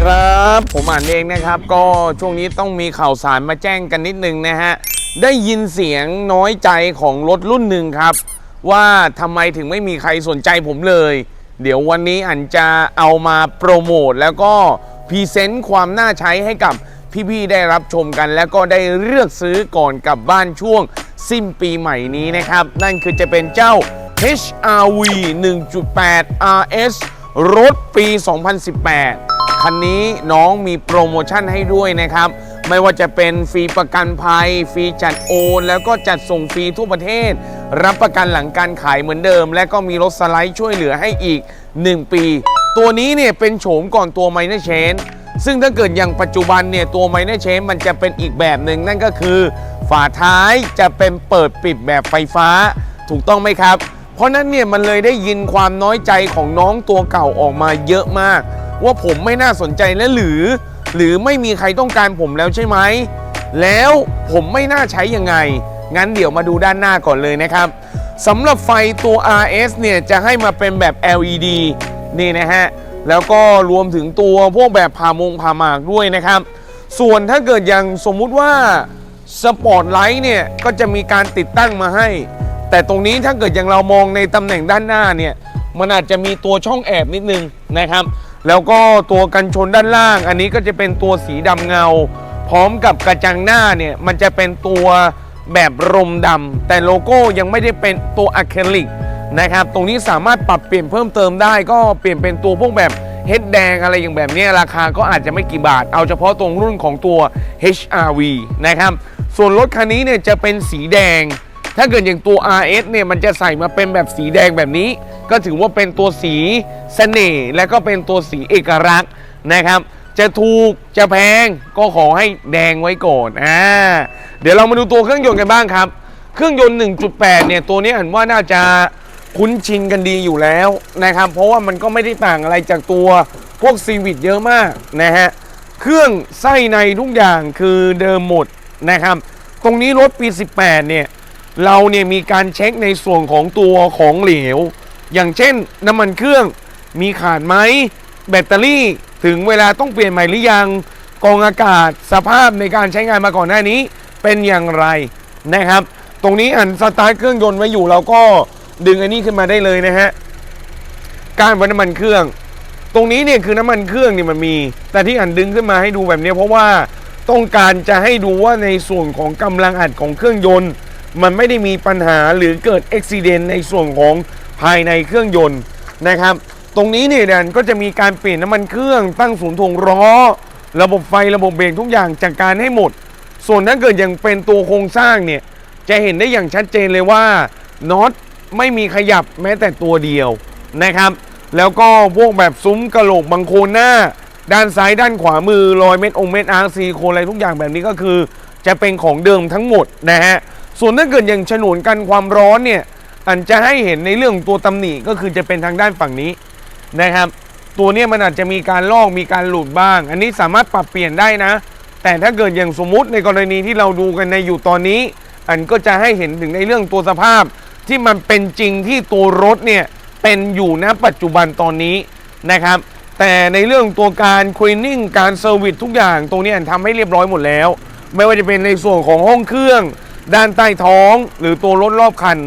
ครับ ผมอ่านเองนะครับ ก็ช่วงนี้ต้องมีข่าวสารมาแจ้งกันนิดนึงนะฮะ ได้ยินเสียงน้อยใจของรถรุ่นหนึ่งครับ ว่าทำไมถึงไม่มีใครสนใจผมเลย เดี๋ยววันนี้อันจะเอามาโปรโมทแล้วก็พรีเซนต์ความน่าใช้ให้กับพี่ๆได้รับชมกัน แล้วก็ได้เลือกซื้อก่อนกลับบ้านช่วงสิ้นปีใหม่นี้นะครับ นั่นคือจะเป็นเจ้า HRV 1.8 RS รถปี 2018 คันนี้น้องมีโปรโมชั่นให้ด้วยนะครับ ไม่ว่าจะเป็นฟรีประกันภัย ฟรีจัดโอน แล้วก็จัดส่งฟรีทั่วประเทศ รับประกันหลังการขายเหมือนเดิม และก็มีรถสไลด์ช่วยเหลือให้อีก 1 ปี ตัวนี้เนี่ยเป็นโฉมก่อนตัว Minor Change ซึ่งถ้าเกิดอย่างปัจจุบันเนี่ยตัว Minor Change มันจะเป็นอีกแบบหนึ่งนั่นก็คือ ฝาท้ายจะเป็นเปิดปิดแบบไฟฟ้า ถูกต้องไหมครับ เพราะนั้นเนี่ยมันเลยได้ยินความน้อยใจของน้องตัวเก่าออกมาเยอะมาก ว่าผมไม่น่าสนใจแล้วหรือ หรือไม่มีใครต้องการผมแล้วใช่ไหมแล้วผมไม่น่าใช้ยังไง งั้นเดี๋ยวมาดูด้านหน้าก่อนเลยนะครับสำหรับไฟตัว RS เนี่ยจะให้มาเป็นแบบ LED นี่นะฮะ แล้วก็รวมถึงตัวพวกแบบผ่ามงผ่าหมากด้วยนะครับ ส่วนถ้าเกิดอย่างสมมุติว่าสปอตไลท์เนี่ยก็จะมีการติดตั้งมาให้ แต่ตรงนี้ถ้าเกิดอย่างเรามองในตำแหน่งด้านหน้าเนี่ย มันอาจจะมีตัวช่องแอบนิดนึงนะครับ แล้วก็ตัวกันชนด้านล่าง อันนี้ก็จะเป็นตัวสีดำเงา พร้อมกับกระจังหน้าเนี่ยมันจะเป็นตัวแบบรมดำแต่โลโก้ยังไม่ได้เป็นตัวอะคริลิกนะครับ ตรงนี้สามารถปรับเปลี่ยนเพิ่มเติมได้ก็เปลี่ยนเป็นตัวพวกแบบเฮดแดงอะไรอย่างแบบนี้ราคาก็อาจจะไม่กี่บาท เอาเฉพาะตรงรุ่นของตัว HRV นะครับ ส่วนรถคันนี้เนี่ยจะเป็นสีแดง ถ้าเกิดอย่างตัว RS เนี่ยมันจะใส่มาเป็นแบบสีแดงแบบนี้ ก็ถือว่าเป็นตัวสีเสน่ห์และก็เป็นตัวสีเอกลักษณ์นะครับ จะถูกจะแพงก็ขอให้แดงไว้ก่อนอ่าเดี๋ยวเรามาดูตัวเครื่องยนต์กันบ้างครับ เครื่องยนต์ 1.8 เนี่ยตัวนี้อันว่าน่าจะคุ้นชินกันดีอยู่แล้วนะครับ เพราะว่ามันก็ไม่ได้ต่างอะไรจากตัวพวกซีวิตเยอะมากนะฮะเครื่องไส้ในทุกอย่างคือเดิมหมดนะครับ ตรงนี้รถปี 18 เนี่ย เราเนี่ยมีการเช็คในส่วนของตัวของเหลว อย่างเช่นน้ำมันเครื่องมีขาดไหมแบตเตอรี่ถึงเวลาต้องเปลี่ยนใหม่หรือยังกองอากาศสภาพในการใช้งานมาก่อนหน้านี้เป็นอย่างไรนะครับ ตรงนี้อันสตาร์ทเครื่องยนต์ไว้อยู่เราก็ดึงอันนี้ขึ้นมาได้เลยนะฮะการวัดน้ำมันเครื่อง ตรงนี้เนี่ยคือน้ำมันเครื่องเนี่ยมันมี แต่ที่อันดึงขึ้นมาให้ดูแบบนี้เพราะว่าต้องการจะให้ดูว่าในส่วนของกำลังอัดของเครื่องยนต์ มันไม่ได้มีปัญหาหรือเกิดอุบิเหตุในส่วนของภายในเครื่องยนต์นะครับ ตรงนี้เนี่ยเดนก็จะมีการเปลี่ยนน้ำมันเครื่องตั้งศูนย์ถ่วงล้อ ระบบไฟระบบเบรกทุกอย่างจัดการให้หมด ส่วนถ้าเกิดยังเป็นตัวโครงสร้างเนี่ยจะเห็นได้อย่างชัดเจนเลยว่าน็อตไม่มีขยับแม้แต่ตัวเดียวนะครับ แล้วก็พวกแบบซุ้มกระโหลกบังโคลนหน้า ด้านซ้ายด้านขวามือรอยเม็ดองเม็ดอาร์ซีโคอะไรทุกอย่างแบบนี้ก็คือ จะเป็นของเดิมทั้งหมดนะฮะ ส่วนถ้าเกิดอย่างฉนวนกันความร้อนเนี่ยอันจะให้เห็นในเรื่องตัวตำหนิก็คือจะเป็นทางด้านฝั่งนี้นะครับ ตัวเนี้ยมันอาจจะมีการลอกมีการหลุดบ้าง อันนี้สามารถปรับเปลี่ยนได้นะ แต่ถ้าเกิดอย่างสมมุติในกรณีที่เราดูกันในอยู่ตอนนี้ อันก็จะให้เห็นถึงในเรื่องตัวสภาพ ที่มันเป็นจริงที่ตัวรถเนี่ยเป็นอยู่ณปัจจุบันตอนนี้นะครับ แต่ในเรื่องตัวการคลีนนิ่งการเซอร์วิสทุกอย่างตรงนี้อันทำให้เรียบร้อยหมดแล้ว ไม่ว่าจะเป็นในส่วนของห้องเครื่อง ด้านใต้ท้องหรือตัวรถรอบคัน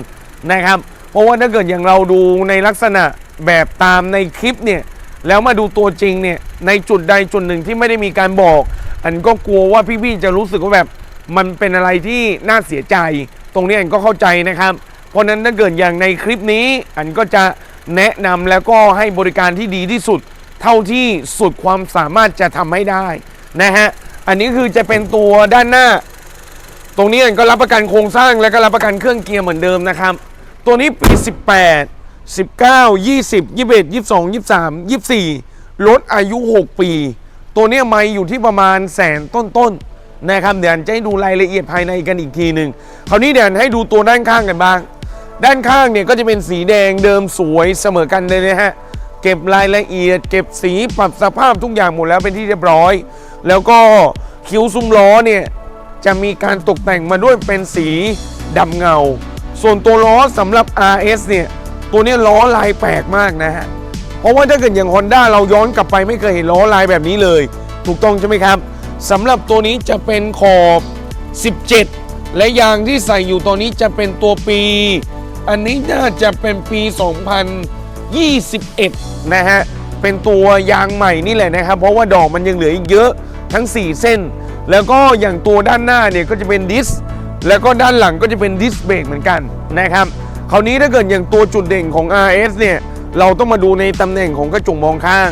นะครับ เพราะว่าถ้าเกิดอย่างเราดูในลักษณะแบบตามในคลิปเนี่ยแล้วมาดูตัวจริงเนี่ยในจุดใดจุดหนึ่งที่ไม่ได้มีการบอก อันก็กลัวว่าพี่ๆจะรู้สึกว่าแบบมันเป็นอะไรที่น่าเสียใจ ตรงนี้อันก็เข้าใจนะครับ เพราะนั้นถ้าเกิดอย่างในคลิปนี้ อันก็จะแนะนำแล้วก็ให้บริการที่ดีที่สุด เท่าที่สุดความสามารถจะทำให้ได้นะฮะอันนี้คือจะเป็นตัวด้านหน้า ตรงนี้ก็รับประกันโครงสร้างและก็รับประกันเครื่องเกียร์เหมือนเดิมนะครับ ตัวนี้ปี 18 19 20 21 22 23 24ลดอายุ 6 ปี ตัวนี้ไม่อยู่ที่ประมาณแสนต้นๆนะครับเดี๋ยวจะให้ดูรายละเอียดภายในกันอีกทีหนึ่งคราวนี้เดี๋ยวให้ดูตัวด้านข้างกันบ้าง ด้านข้างเนี่ยก็จะเป็นสีแดงเดิมสวยเสมอกันเลยนะฮะเก็บรายละเอียด เก็บสีปรับสภาพทุกอย่างหมดแล้วเป็นที่เรียบร้อย แล้วก็คิ้วซุ้มล้อเนี่ย จะมีการตกแต่งมาด้วยเป็นสีดำเงา ส่วนตัวล้อสำหรับ RS เนี่ย ตัวนี้ล้อลายแปลกมากนะฮะ เพราะว่าถ้าเกิดอย่าง Honda เราย้อนกลับไปไม่เคยเห็นล้อลายแบบนี้เลย ถูกต้องใช่ไหมครับสำหรับตัวนี้จะเป็นขอบ 17 และยางที่ใส่อยู่ตัวนี้จะเป็นตัวปี อันนี้น่าจะเป็นปี 2021 นะฮะ เป็นตัวยางใหม่นี่แหละนะครับ เพราะว่าดอกมันยังเหลืออีกเยอะทั้ง 4 เส้น แล้วก็อย่างตัวด้านหน้าเนี่ยก็จะเป็นดิส แล้วก็ด้านหลังก็จะเป็นดิสเบรกเหมือนกันนะครับคราวนี้ถ้าเกิดอย่างตัวจุดเด่นของ RS เนี่ยเราต้องมาดูในตำแหน่งของกระจกมองข้าง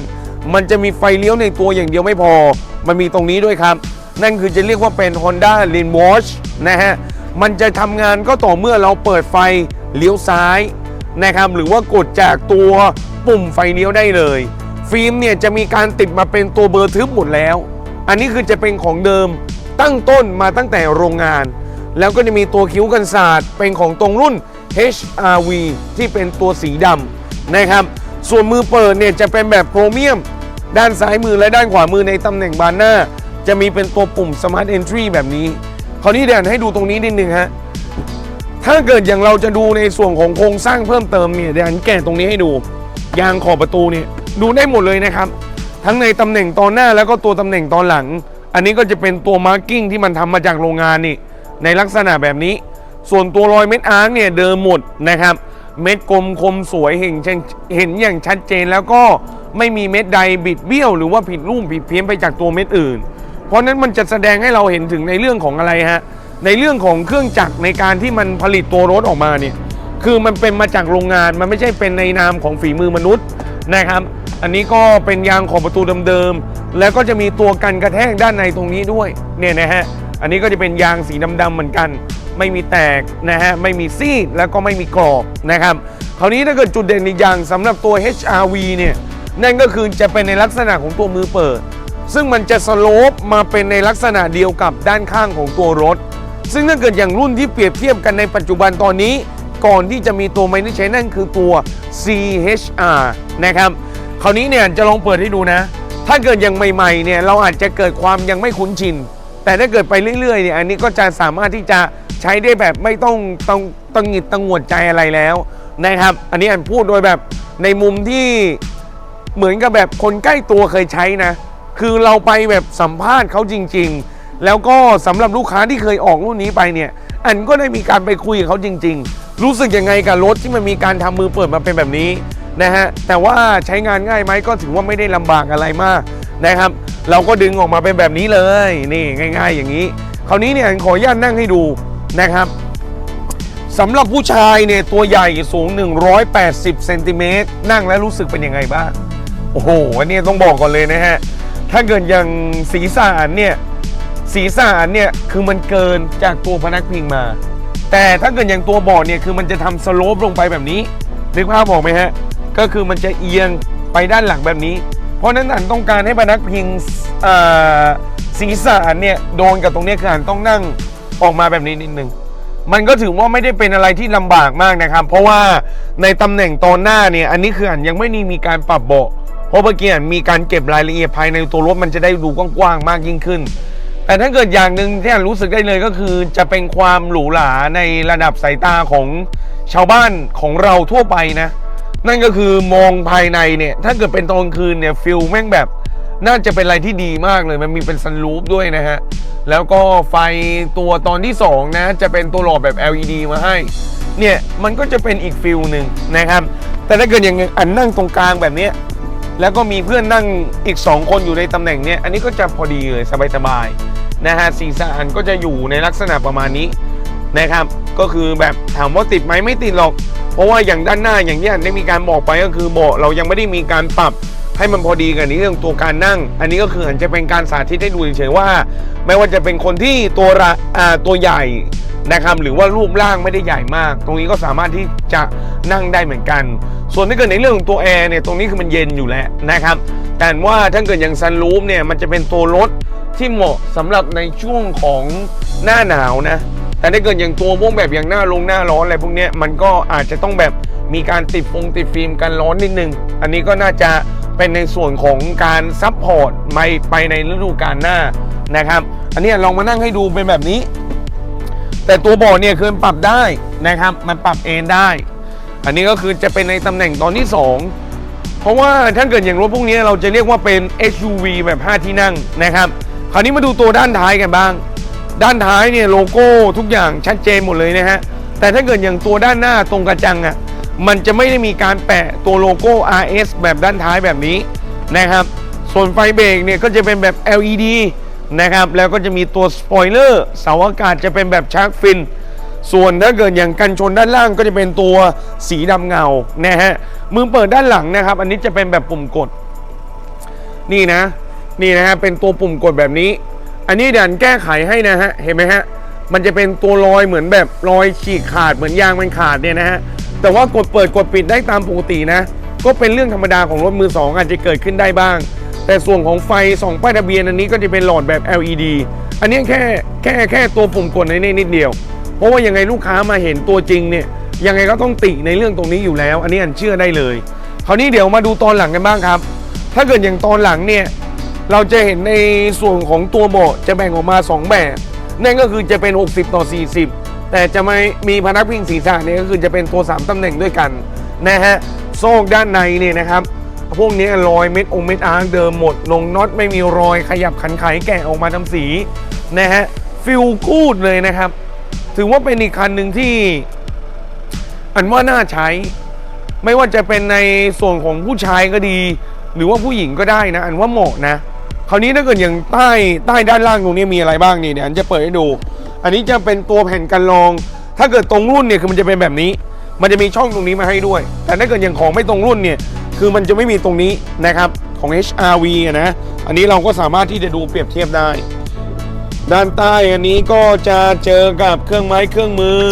มันจะมีไฟเลี้ยวในตัวอย่างเดียวไม่พอ มันมีตรงนี้ด้วยครับ นั่นคือจะเรียกว่าเป็น Honda Lane Watch นะฮะ มันจะทำงานก็ต่อเมื่อเราเปิดไฟเลี้ยวซ้ายนะครับ หรือว่ากดจากตัวปุ่มไฟเลี้ยวได้เลย ฟิล์มเนี่ยจะมีการติดมาเป็นตัวเบอร์ทึบหมดแล้ว อันนี้คือจะเป็นของเดิมตั้งต้นมาตั้งแต่โรงงาน แล้วก็จะมีตัวคิ้วกันศาสตร์ เป็นของตรงรุ่น HRV ที่เป็นตัวสีดำนะครับ ส่วนมือเปิดเนี่ยจะเป็นแบบโครเมียม ด้านซ้ายมือและด้านขวามือในตำแหน่งบานหน้า จะมีเป็นตัวปุ่ม Smart Entry แบบนี้ คราวนี้เดี๋ยวให้ดูตรงนี้นิดนึงฮะถ้าเกิดอย่างเราจะดูในส่วนของโครงสร้างเพิ่มเติมเนี่ยเดี๋ยวอันแกะตรงนี้ให้ดู ยางขอบประตูเนี่ยดูได้หมดเลยนะครับ ทั้งในตำแหน่งตอนหน้าแล้วก็ตัวตำแหน่งตอนหลัง อันนี้ก็จะเป็นตัวมาร์กิ้งที่มันทำมาจากโรงงานนี่ ในลักษณะแบบนี้ ส่วนตัวรอยเม็ดอาร์เนี่ยเดิมหมดนะครับ เม็ดกลมคมสวยเห็นชัดเห็นอย่างชัดเจนแล้วก็ไม่มีเม็ดใดบิดเบี้ยว หรือว่าผิดรูปผิดเพี้ยนไปจากตัวเม็ดอื่น เพราะนั้นมันจะแสดงให้เราเห็นถึงในเรื่องของอะไรฮะในเรื่องของเครื่องจักรในการที่มันผลิตตัวรถออกมาเนี่ยคือมันเป็นมาจากโรงงานมันไม่ใช่เป็นในนามของฝีมือมนุษย์นะครับ อันนี้ก็เป็นยางขอบประตูเดิมๆ แล้วก็จะมีตัวกันกระแทกด้านในตรงนี้ด้วย เนี่ยนะฮะ อันนี้ก็จะเป็นยางสีดำๆเหมือนกัน ไม่มีแตกนะฮะ ไม่มีซีดแล้วก็ไม่มีกรอบนะครับ คราวนี้ถ้าเกิดจุดเด่นอีกอย่างสำหรับตัว HRV เนี่ย นั่นก็คือจะเป็นในลักษณะของตัวมือเปิด ซึ่งมันจะสโลปมาเป็นในลักษณะเดียวกับด้านข้างของตัวรถ ซึ่งถ้าเกิดอย่างรุ่นที่เปรียบเทียบกันในปัจจุบันตอนนี้ ก่อนที่จะมีตัวไมเนใช้นั่นคือตัว CHR นะครับ คราวนี้เนี่ยจะลองเปิดให้ดูนะ ถ้าเกิดยังใหม่ๆเนี่ยเราอาจจะเกิดความยังไม่คุ้นชิน แต่ถ้าเกิดไปเรื่อยๆเนี่ยอันนี้ก็จะสามารถที่จะใช้ได้แบบไม่ต้องต้องตังหงิดตังหวดใจอะไรแล้วนะครับ อันนี้อันพูดโดยแบบในมุมที่เหมือนกับแบบคนใกล้ตัวเคยใช้นะ คือเราไปแบบสัมภาษณ์เขาจริง ๆ แล้วก็สำหรับลูกค้าที่เคยออกรุ่นนี้ไปเนี่ย อันก็ได้มีการไปคุยกับเขาจริง ๆ รู้สึกยังไงกับรถที่มันมีการทำมือเปิดมาเป็นแบบนี้ นะฮะแต่ว่าใช้งานง่ายไหมก็ถือว่าไม่ได้ลำบากอะไรมากนะครับ เราก็ดึงออกมาเป็นแบบนี้เลยนี่ง่าย ๆ อย่างนี้ คราวนี้เนี่ยขออนุญาตนั่งให้ดูนะครับสำหรับผู้ชายเนี่ยตัวใหญ่สูง 180เซนติเมตรนั่งแล้วรู้สึกเป็นยังไงบ้างโอ้โหอันนี้ต้องบอกก่อนเลยนะฮะถ้าเกิดอย่างศีรษะอันเนี่ยศีรษะอันเนี่ยคือมันเกินจากตัวพนักพิงมา แต่ถ้าเกิดอย่างตัวเบาะเนี่ยคือมันจะทำสโลปลงไปแบบนี้นึกภาพออกไหมฮะ ก็คือมันจะเอียงไปด้านหลังแบบนี้ เพราะฉะนั้นอันต้องการให้พนักพิงศีรษะอันเนี่ยโดนกับตรงนี้คืออันต้องนั่งออกมาแบบนี้นิดนึงมันก็ถือว่าไม่ได้เป็นอะไรที่ลำบากมากนะครับ เพราะว่าในตำแหน่งตอนหน้าเนี่ย อันนี้คืออันยังไม่ไมีการปรับเบาะเพราะเมื่อกี้อันมีการเก็บรายละเอียดภายในตัวรถมันจะได้ดูกว้างๆมากยิ่งขึ้น แต่ถ้าเกิดอย่างหนึ่งที่อันรู้สึกได้เลยก็คือ จะเป็นความหรูหราในระดับสายตาของชาวบ้านของเราทั่วไปนะ นั่นก็คือมองภายในเนี่ย ถ้าเกิดเป็นตอนคืนเนี่ยฟิลแม่งแบบ น่าจะเป็นอะไรที่ดีมากเลย มันมีเป็นซันรูฟด้วยนะฮะ แล้วก็ไฟตัวตอนที่ 2 นะ จะเป็นตัวหลอดแบบ LED มาให้ เนี่ย มันก็จะเป็นอีกฟิลหนึ่งนะครับ แต่ถ้าเกิดอย่างอันนั่งตรงกลางแบบนี้ แล้วก็มีเพื่อนนั่งอีก 2 คนอยู่ในตำแหน่งเนี้ยอันนี้ก็จะพอดีเลยสบายๆนะฮะสีสันก็จะอยู่ในลักษณะประมาณนี้นะครับ ก็คือแบบถามว่าติดไหมไม่ติดหรอก ราะว่าอย่างด้านหน้าอย่างที่อันได้มีการบอกไปก็คือเบาะเรายังไม่ได้มีการปรับให้มันพอดีกันในเรื่องตัวการนั่ง อันนี้ก็คืออาจจะเป็นการสาธิตให้ดูเฉยๆว่า ไม่ว่าจะเป็นคนที่ตัวระอ่าตัวใหญ่นะครับหรือว่ารูปร่างไม่ได้ใหญ่มาก ตรงนี้ก็สามารถที่จะนั่งได้เหมือนกัน ส่วนถ้าเกิดในเรื่องของตัวแอร์เนี่ยตรงนี้คือมันเย็นอยู่แล้วนะครับ แต่ว่าถ้าเกิดอย่างซันรูฟเนี่ยมันจะเป็นตัวรถที่เหมาะสำหรับในช่วงของหน้าหนาวนะ แต่ถ้าเกิดอย่างตัวพวกแบบอย่างหน้าลงหน้าร้อนอะไรพวกนี้มันก็อาจจะต้องแบบมีการติดฟงติดฟิล์มกันร้อนนิดนึง อันนี้ก็น่าจะเป็นในส่วนของการซัพพอร์ตไปไปในฤดูกาลหน้านะครับ อันนี้ลองมานั่งให้ดูเป็นแบบนี้ แต่ตัวเบาะเนี่ยคือนปรับได้นะครับ มันปรับเอนได้ อันนี้ก็คือจะเป็นในตำแหน่งตอนที่ 2 เพราะว่าถ้าเกิดอย่างรถพวกนี้เราจะเรียกว่าเป็น SUV แบบ 5 ที่นั่งนะครับ คราวนี้มาดูตัวด้านท้ายกันบ้าง ด้านท้ายเนี่ยโลโก้ทุกอย่างชัดเจนหมดเลยนะฮะ แต่ถ้าเกิดอย่างตัวด้านหน้าตรงกระจังอะ่ะ มันจะไม่ได้มีการแปะตัวโลโก้ RS แบบด้านท้ายแบบนี้นะครับ ส่วนไฟเบรกเนี่ยก็จะเป็นแบบ LED นะครับ แล้วก็จะมีตัวสปอยเลอร์เสาอากาศจะเป็นแบบชาร์กฟิน ส่วนถ้าเกิดอย่างกันชนด้านล่างก็จะเป็นตัวสีดำเงา นะฮะ มือเปิดด้านหลังนะครับ อันนี้จะเป็นแบบปุ่มกด นี่นะ นี่นะฮะ เป็นตัวปุ่มกดแบบนี้ อันนี้เดี๋ยวอันแก้ไขให้นะฮะ เห็นไหมฮะ มันจะเป็นตัวรอยเหมือนแบบรอยฉีกขาดเหมือนยางมันขาดเนี่ยนะฮะ แต่ว่ากดเปิดกดปิดได้ตามปกตินะ ก็เป็นเรื่องธรรมดาของรถมือสองอาจจะเกิดขึ้นได้บ้าง แต่ส่วนของไฟสองป้ายทะเบียนอันนี้ก็จะเป็นหลอดแบบ LED อันนี้แค่แค่แค่ตัวปุ่มกดในนี่นิดเดียว เพราะว่ายังไงลูกค้ามาเห็นตัวจริงเนี่ยยังไงก็ต้องติในเรื่องตรงนี้อยู่แล้ว อันนี้อันเชื่อได้เลย คราวนี้เดี๋ยวมาดูตอนหลังกันบ้างครับ ถ้าเกิดอย่างตอนหลังเนี่ย เราจะเห็นในส่วนของตัวเบาะจะแบ่งออกมา 2 แบบ นั่นก็คือจะเป็น 60 ต่อ 40 แต่จะไม่มีพนักพิงศีรษะเนี่ยก็คือจะเป็นตัว 3ตำแหน่งด้วยกันนะฮะโซ่ด้านในเนี่ยนะครับ พวกนี้รอยเม็ดองเม็ดอาร์เดิมหมดลงน็อตไม่มีรอยขยับขันไขแกะออกมาทำสีนะฮะฟิลกูดเลยนะครับ ถือว่าเป็นอีกคันหนึ่งที่ อันว่าน่าใช้ ไม่ว่าจะเป็นในส่วนของผู้ชายก็ดี หรือว่าผู้หญิงก็ได้นะ อันว่าเหมาะนะ คราวนี้ถ้าเกิดอย่างใต้ใต้ด้านล่างตรงนี้มีอะไรบ้างนี่เดี๋ยวจะเปิดให้ดู อันนี้จะเป็นตัวแผ่นกันรอง ถ้าเกิดตรงรุ่นเนี่ยคือมันจะเป็นแบบนี้ มันจะมีช่องตรงนี้มาให้ด้วย แต่ถ้าเกิดอย่างของไม่ตรงรุ่นเนี่ยคือมันจะไม่มีตรงนี้นะครับของ HRV นะ อันนี้เราก็สามารถที่จะดูเปรียบเทียบได้ ด้านใต้อันนี้ก็จะเจอกับเครื่องไม้เครื่องมือ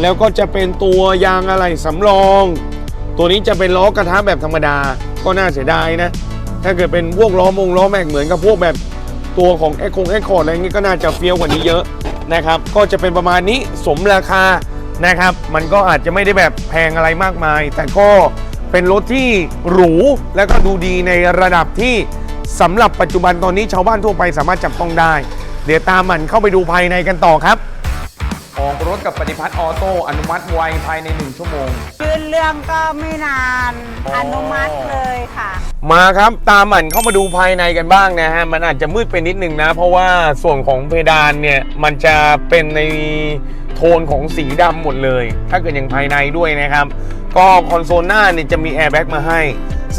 แล้วก็จะเป็นตัวยางอะไหล่สำรอง ตัวนี้จะเป็นล้อกระทะแบบธรรมดาก็น่าเสียดายนะ ถ้าเกิดเป็นพวกล้อมงล้อแม็กเหมือนกับพวกแบบตัวของแอคคงแอคคอร์ดอะไรอย่างงี้ก็น่าจะเฟี้ยวกว่านี้เยอะนะครับ ก็จะเป็นประมาณนี้สมราคานะครับ มันก็อาจจะไม่ได้แบบแพงอะไรมากมาย แต่ก็เป็นรถที่หรูและก็ดูดีในระดับที่สำหรับปัจจุบันตอนนี้ชาวบ้านทั่วไปสามารถจับต้องได้ เดี๋ยวตามมันเข้าไปดูภายในกันต่อครับ ออกรถกับปฏิพัฒน์ออโต้อนุมัติไวภายใน 1 ชั่วโมง ยื่นเรื่องก็ไม่นานอ๋อออนุมัติเลยค่ะ มาครับตามหมันเข้ามาดูภายในกันบ้างนะฮะมันอาจจะมืดไปนิดนึงนะ เพราะว่าส่วนของเพดานเนี่ยมันจะเป็นในโทนของสีดำหมดเลย ถ้าเกิดอย่างภายในด้วยนะครับ ก็คอนโซลหน้าเนี่ยจะมีแอร์แบ็กมาให้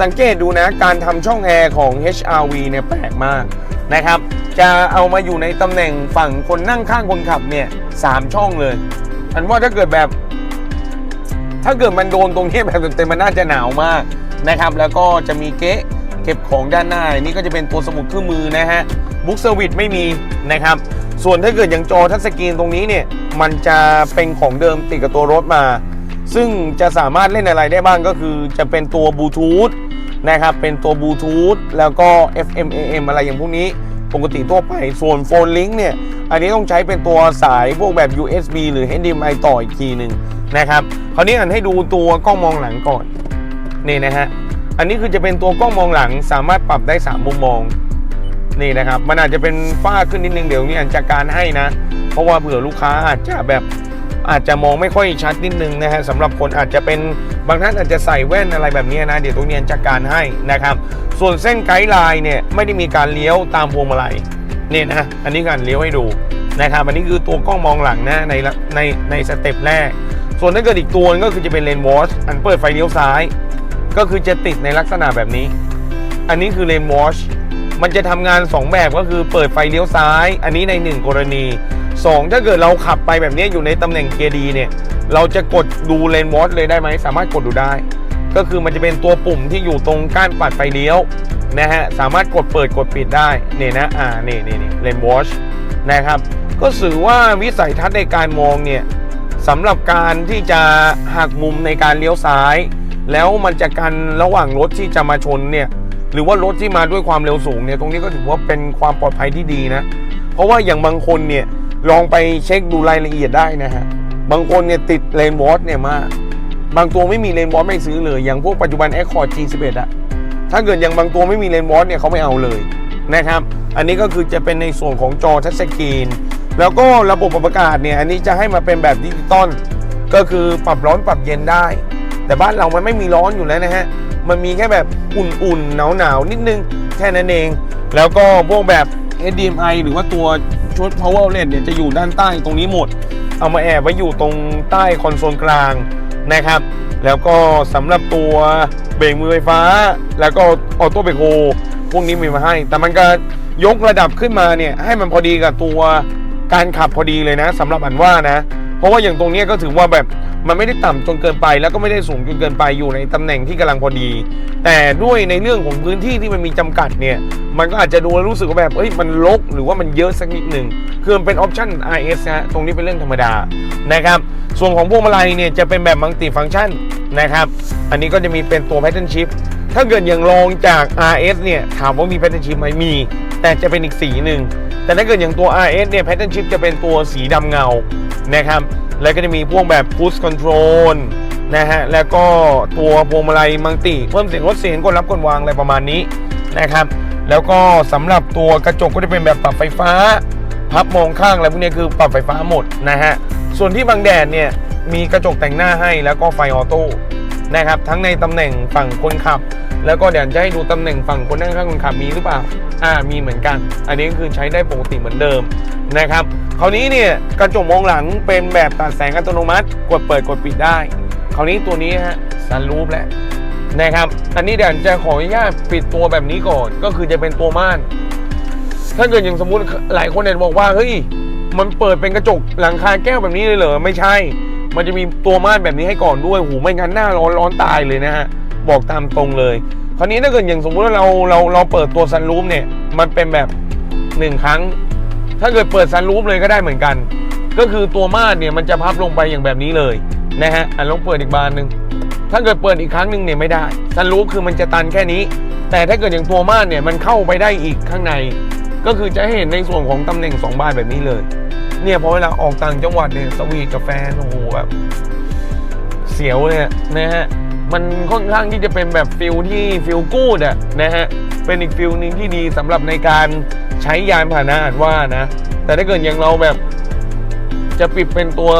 สังเกตดูนะการทำช่องแอร์ของ HRV เนี่ยแปลกมากนะครับ จะเอามาอยู่ในตำแหน่งฝั่งคนนั่งข้างคนขับเนี่ยสามช่องเลย อันว่าถ้าเกิดแบบ ถ้าเกิดมันโดนตรงนี้แบบเต็มๆมันน่าจะหนาวมาก นะครับแล้วก็จะมีเก๊ะเก็บของด้านหน้านนี่ก็จะเป็นตัวสมุดเครื่องมือนะฮะบุ๊กเซอร์วิสไม่มีนะครับส่วนถ้าเกิดอย่างจอทัชสกรีนตรงนี้เนี่ยมันจะเป็นของเดิมติดกับตัวรถมา ซึ่งจะสามารถเล่นอะไรได้บ้างก็คือจะเป็นตัวบลูทูธนะครับเป็นตัวบลูทูธแล้วก็ FM AM อะไรอย่างพวกนี้ปกติทั่วไปส่วนโฟนลิงก์เนี่ย อันนี้ต้องใช้เป็นตัวสายพวกแบบ USB หรือ HDMI ต่ออีกทีหนึ่งนะครับ คราวนี้อันให้ดูตัวกล้องมองหลังก่อน นี่นะฮะ อันนี้คือจะเป็นตัวกล้องมองหลังสามารถปรับได้ 3 มุมมอง นี่นะครับ มันอาจจะเป็นฝ้าขึ้นนิดนึงเดี๋ยวนี้อันจัดการให้นะ เพราะว่าเผื่อลูกค้าอาจจะแบบอาจจะมองไม่ค่อยชัดนิดนึงนะฮะสำหรับคนอาจจะเป็นบางท่านอาจจะใส่แว่นอะไรแบบนี้นะ เดี๋ยวตรงนี้อันจัดการให้นะครับ ส่วนเส้นไกด์ไลน์เนี่ยไม่ได้มีการเลี้ยวตามพวงมาลัยนี่นะอันนี้การเลี้ยวให้ดูนะครับอันนี้คือตัวกล้องมองหลังนะในในในสเต็ปแรก ส่วนถ้าเกิดอีกตัวก็คือจะเป็นเลนวอชอันเปิดไฟเลี้ยวซ้าย ก็คือจะติดในลักษณะแบบนี้ อันนี้คือเลนวอชมันจะทำงาน 2 แบบก็คือเปิดไฟเลี้ยวซ้าย อันนี้ใน 1 กรณี 2 ถ้าเกิดเราขับไปแบบนี้อยู่ในตำแหน่งเกียร์ดีเนี่ย เราจะกดดูเลนวอชเลยได้ไหม สามารถกดดูได้ ก็คือมันจะเป็นตัวปุ่มที่อยู่ตรงก้านปัดไฟเลี้ยวนะฮะ สามารถกดเปิดกดปิดได้ เนี่ยนะ อ่า นี่นี่นี่เลนวอชนะครับ ก็สื่อว่าวิสัยทัศน์ในการมองเนี่ยสำหรับการที่จะหักมุมในการเลี้ยวซ้าย แล้วมันจะกันระหว่างรถที่จะมาชนเนี่ยหรือว่ารถที่มาด้วยความเร็วสูงเนี่ยตรงนี้ก็ถือว่าเป็นความปลอดภัยที่ดีนะ เพราะว่าอย่างบางคนเนี่ยลองไปเช็คดูรายละเอียดได้นะฮะบางคนเนี่ยติดเลนวอชเนี่ยมากบางตัวไม่มีเลนวอชไม่ซื้อเลย อย่างพวกปัจจุบัน Accord G11 อะถ้าเกิดอย่างบางตัวไม่มีเลนวอชเนี่ยเขาไม่เอาเลยนะครับ อันนี้ก็คือจะเป็นในส่วนของจอทัชสกรีนแล้วก็ระบบปรับอากาศเนี่ยอันนี้จะให้มาเป็นแบบดิจิตอลก็คือปรับร้อนปรับเย็นได้ แต่บ้านเรามันไม่มีร้อนอยู่แล้วนะฮะ มันมีแค่แบบอุ่นๆ หนาวๆ นิดนึง แค่นั้นเอง แล้วก็พวกแบบ HDMI หรือว่าตัวชุด power outlet เนี่ยจะอยู่ด้านใต้ตรงนี้หมด เอามาแอบไว้อยู่ตรงใต้คอนโซลกลางนะครับ แล้วก็สำหรับตัวเบรกมือไฟฟ้า แล้วก็ออโต้เบรกโฮพวกนี้มีมาให้ แต่มันก็ยกระดับขึ้นมาเนี่ยให้มันพอดีกับตัวการขับพอดีเลยนะสำหรับอันว่านะ เพราะว่าอย่างตรงนี้ก็ถือว่าแบบ มันไม่ได้ต่ำจนเกินไป แล้วก็ไม่ได้สูงจนเกินไปอยู่ในตำแหน่งที่กำลังพอดี แต่ด้วยในเรื่องของพื้นที่ที่มันมีจำกัดเนี่ยมันก็อาจจะดูแล้วรู้สึกว่าแบบเอ้ยมันลกหรือว่ามันเยอะสักนิดหนึ่งคือมันเป็นออปชั่น IS นะฮะตรงนี้เป็นเรื่องธรรมดานะครับส่วนของพวงมาลัยเนี่ยจะเป็นแบบมัลติฟัง c t ชันนะครับอันนี้ก็จะมีเป็นตัว Pattern Shift ถ้าเกิดอย่างลองจาก RS เนี่ยถามว่ามี Pattern Shift ไหมมี แต่จะเป็นอีกสีหนึ่งแต่ถ้าเกิดอย่างตัว RS เนี่ย Pattern Shift จะเป็นตัวสีดำเงานะครับ แล้วก็จะมีพวกแบบ Push Control นะฮะ แล้วก็ตัวพวงมาลัยมังติ เพิ่มเสียงลดเสียงกดรับกดวางอะไรประมาณนี้นะครับ แล้วก็สำหรับตัวกระจกก็จะเป็นแบบปรับไฟฟ้า พับมองข้างอะไรพวกนี้คือปรับไฟฟ้าหมดนะฮะ ส่วนที่บางแดดเนี่ยมีกระจกแต่งหน้าให้แล้วก็ไฟออโต้นะครับทั้งในตำแหน่งฝั่งคนขับ แล้วก็เดี๋ยวจะให้ดูตำแหน่งฝั่งคนนั่งข้างคนขับมีหรือเปล่า อ่ามีเหมือนกัน อันนี้ก็คือใช้ได้ปกติเหมือนเดิมนะครับ คราวนี้เนี่ยกระจกมองหลังเป็นแบบตัดแสงอัตโนมัติ กดเปิดกดปิดได้ คราวนี้ตัวนี้ฮะซันรูฟแล้วนะครับ อันนี้เดี๋ยวจะขออนุญาตปิดตัวแบบนี้ก่อน ก็คือจะเป็นตัวม่าน ถ้าเกิดอย่างสมมติหลายคนเนี่ยบอกว่าเฮ้ยมันเปิดเป็นกระจกหลังคาแก้วแบบนี้เลยเหรอไม่ใช่ มันจะมีตัวม่านแบบนี้ให้ก่อนด้วยหูไม่งั้นหน้าร้อนร้อนตายเลยนะฮะบอกตามตรงเลย คราวนี้ถ้าเกิดอย่างสมมุติว่าเราเราเราเปิดตัวซันรูฟเนี่ย มันเป็นแบบหนึ่งครั้ง ถ้าเกิดเปิดซันรูฟเลยก็ได้เหมือนกัน ก็คือตัวม่านเนี่ยมันจะพับลงไปอย่างแบบนี้เลยนะฮะอะลองเปิดอีกบานหนึ่งถ้าเกิดเปิดอีกครั้งหนึ่งเนี่ยไม่ได้ซันรูฟคือมันจะตันแค่นี้ แต่ถ้าเกิดอย่างตัวม่านเนี่ยมันเข้าไปได้อีกข้างใน ก็คือจะเห็นในส่วนของตำแหน่ง2บานแบบนี้เลย เนี่ยพอเวลาออกต่างจังหวัดเนี่ยสวีทกับแฟนโอ้โหแบบเสียวเลยนะฮะมันค่อนข้างที่จะเป็นแบบฟิลที่ฟิลกูดอะนะฮะเป็นอีกฟิลหนึ่งที่ดีสำหรับในการ ใช้ยานพาหนะอาจว่านะ แต่ถ้าเกิดอย่างเราแบบ จะปิดเป็นตัว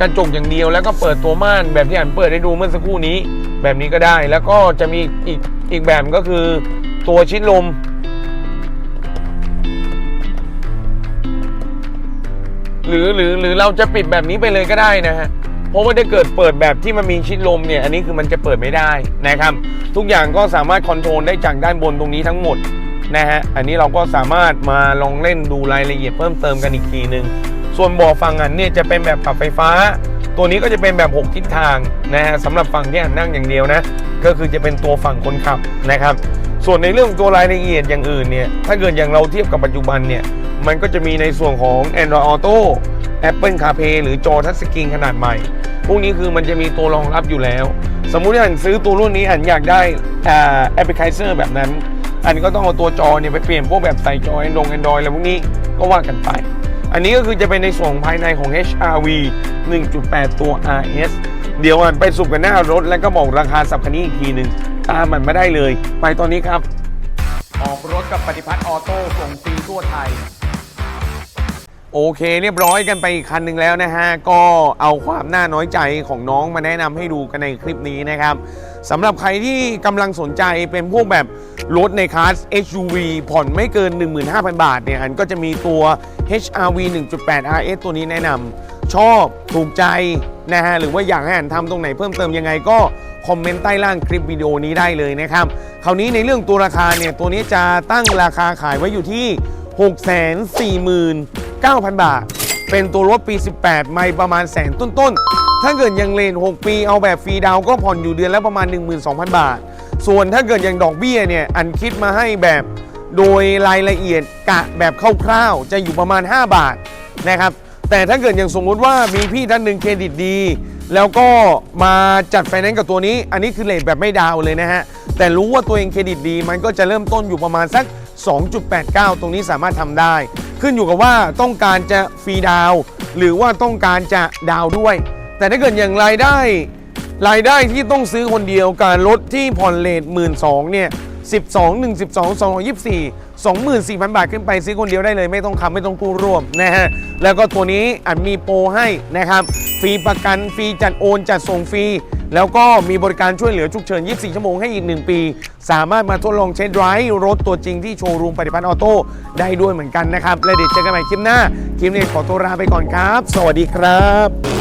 กระจกอย่างเดียว แล้วก็เปิดตัวม่านแบบที่อ่านเปิดให้ดูเมื่อสักครู่นี้ แบบนี้ก็ได้แล้วก็จะมีอีกอีกแบบก็คือตัวชิดลมหรือหรือหรือเราจะปิดแบบนี้ไปเลยก็ได้นะฮะ เพราะว่าถ้าเกิดเปิดแบบที่มันมีชิดลมเนี่ย อันนี้คือมันจะเปิดไม่ได้นะครับ ทุกอย่างก็สามารถคอนโทรลได้จากด้านบนตรงนี้ทั้งหมด นะฮะ อันนี้เราก็สามารถมาลองเล่นดูรายละเอียดเพิ่มเติมกันอีกทีหนึ่งส่วนบ่อฟังอันเนี่ยจะเป็นแบบปรับไฟฟ้า ตัวนี้ก็จะเป็นแบบ 6 ทิศทางนะฮะสำหรับฝั่งที่นั่งอย่างเดียวนะ ก็คือจะเป็นตัวฝั่งคนขับนะครับ ส่วนในเรื่องตัวรายละเอียดอย่างอื่นเนี่ย ถ้าเกิดอย่างเราเทียบกับปัจจุบันเนี่ย มันก็จะมีในส่วนของ Android Auto Apple CarPlay หรือจอทัชสกรีนขนาดใหม่ พวกนี้คือมันจะมีตัวรองรับอยู่แล้ว สมมุติว่าอันซื้อตัวรุ่นนี้อันอยากได้แอปพลิเคชันแบบนั้น อันนี้ก็ต้องเอาตัวจอเนี่ยไปเปลี่ยนพวกแบบใส่จอ Android Android อะไรพวกนี้ก็ว่ากันไป อันนี้ก็คือจะเป็นในส่วนของภายในของ HRV 1.8 ตัว RS เดี๋ยวมันไปสุกกันหน้ารถแล้วก็บอกราคาสับคันนี้อีกทีหนึ่งตามมันไม่ได้เลย ไปตอนนี้ครับ ออกรถกับปฏิพัฒน์ออโต้ส่งฟรีทั่วไทย โอเคเรียบร้อยกันไปอีกคันหนึ่งแล้วนะฮะ ก็เอาความน่าน้อยใจของน้องมาแนะนำให้ดูกันในคลิปนี้นะครับ สำหรับใครที่กำลังสนใจเป็นพวกแบบรถในคลาส SUV ผ่อนไม่เกิน 15,000 บาทเนี่ยอันก็จะมีตัว HRV 1.8 RS ตัวนี้แนะนำชอบถูกใจนะฮะหรือว่าอยากให้อ่านทำตรงไหนเพิ่มเติมยังไงก็คอมเมนต์ใต้ล่างคลิปวิดีโอนี้ได้เลยนะครับ คราวนี้ในเรื่องตัวราคาเนี่ยตัวนี้จะตั้งราคาขายไว้อยู่ที่ 649,000 บาท เป็นตัวรถปี 18 ไม่ประมาณแสนต้นๆ ถ้าเกิดยังเลน 6 ปีเอาแบบฟรีดาวก็ผ่อนอยู่เดือนละประมาณ 12,000 บาท ส่วนถ้าเกิดยังดอกเบี้ยเนี่ยอันคิดมาให้แบบโดยรายละเอียดกะแบบคร่าวๆจะอยู่ประมาณ 5 บาทนะครับแต่ถ้าเกิดอย่างสมมุติว่ามีพี่ท่านหนึ่งเครดิตดี แล้วก็มาจัดไฟแนนซ์กับตัวนี้ อันนี้คือเลทแบบไม่ดาวเลยนะฮะ แต่รู้ว่าตัวเองเครดิตดีมันก็จะเริ่มต้นอยู่ประมาณสัก 2.89 ตรงนี้สามารถทำได้ ขึ้นอยู่กับว่าต้องการจะฟรีดาว หรือว่าต้องการจะดาวด้วย แต่ถ้าเกิดอย่างรายได้ รายได้ที่ต้องซื้อคนเดียวการรถที่ผ่อนเลทหมื่นสองเนี่ย12 1 12 2 24 24,000บสองสองยี่สี่สองหมื่นสี่พันบาทขึ้นไปซื้อคนเดียวได้เลย ไม่ต้องคำไม่ต้องกู้ร่วมนะฮะแล้วก็ตัวนี้อาจมีโปรให้นะครับฟรีประกันฟรีจัดโอนจัดส่งฟรีแล้วก็มีบริการช่วยเหลือฉุกเฉิน 24 ชั่วโมงให้อีก 1 ปี สามารถมาทดลองเช็ดไดรฟ์รถตัวจริงที่โชว์รูมปฏิพัฒน์ออโต้ได้ด้วยเหมือนกันนะครับ และเดี๋ยวเจอกันใหม่คลิปหน้า คลิปนี้ขอตัวลาไปก่อนครับ สวัสดีครับ